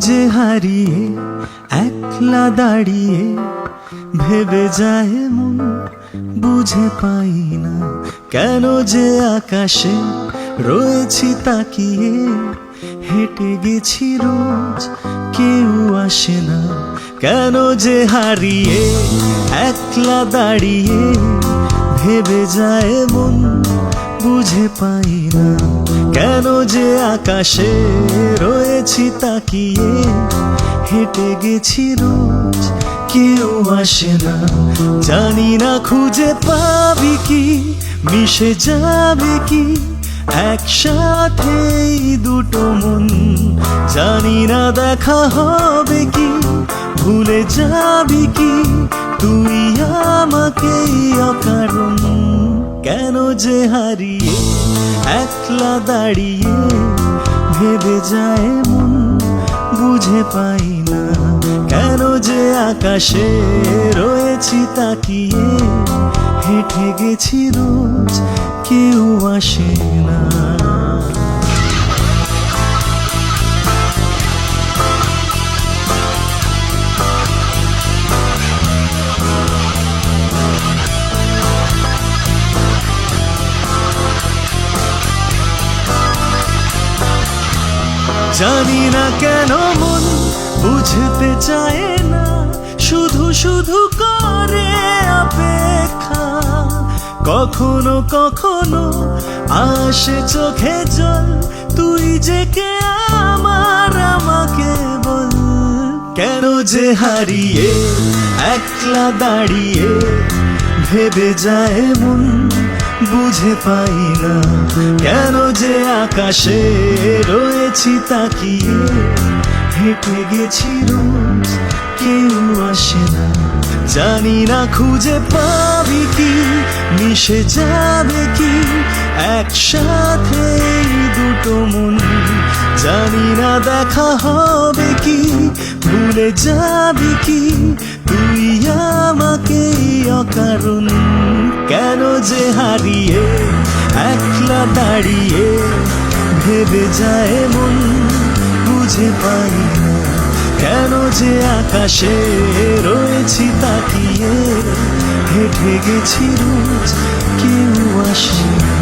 যে হারিয়ে একলা দাঁড়িয়ে ভেবে যায় মন, বুঝে পাই না। কেন যে আকাশে রয়েছি তাকিয়ে হেঁটে গেছি রোজ, কেউ আসে না। কেন যে হারিয়ে একলা দাঁড়িয়ে ভেবে যায় মন, বুঝে পাই না। কেন যে আকাশে রয়েছি তাকিয়ে? হেঁটে গেছি রোজ, কেউ আসে না। জানি না খুঁজে পাবি কি, মিশে যাবে কি? একসাথে দুটো মন, জানি না দেখা হবে কি? ভুলে যাবি কি? তুই আমাকে অকারণ। কেন যে হারিয়ে একলা দাঁড়িয়ে ভেবে যায় মন, বুঝে পাই না কেন যে আকাশে রয়েছি তাকিয়ে, হেঁটে গেছি রোজ, কেউ আসে না। জানি না কেন মন বুঝতে চায় না। শুধু শুধু করে অপেক্ষা। কখনো কখনো আসে চোখে জল। তুই যে কে আমার আমাকে বল। কেন যে হারিয়ে, একলা দাঁড়িয়ে ভেবে যায় মন। বুঝে পাই না কেন যে আকাশে রয়েছি তাকিয়ে। হেঁটে গেছি রোজ, কেউ আসে না। জানি না খুঁজে পাবি কি, মিশে যাবে কি। একসাথে দুটো মন, জানি না দেখা হবে কি। ভুলে যাবি কি, তুই আমাকে অকারণ। যে হারিয়ে, একলা দাঁড়িয়ে ভেবে যায় মন, বুঝে পাই না কেন যে আকাশে রয়েছি তাকিয়ে, হেঁটে গেছি রোজ, কেউ আসে না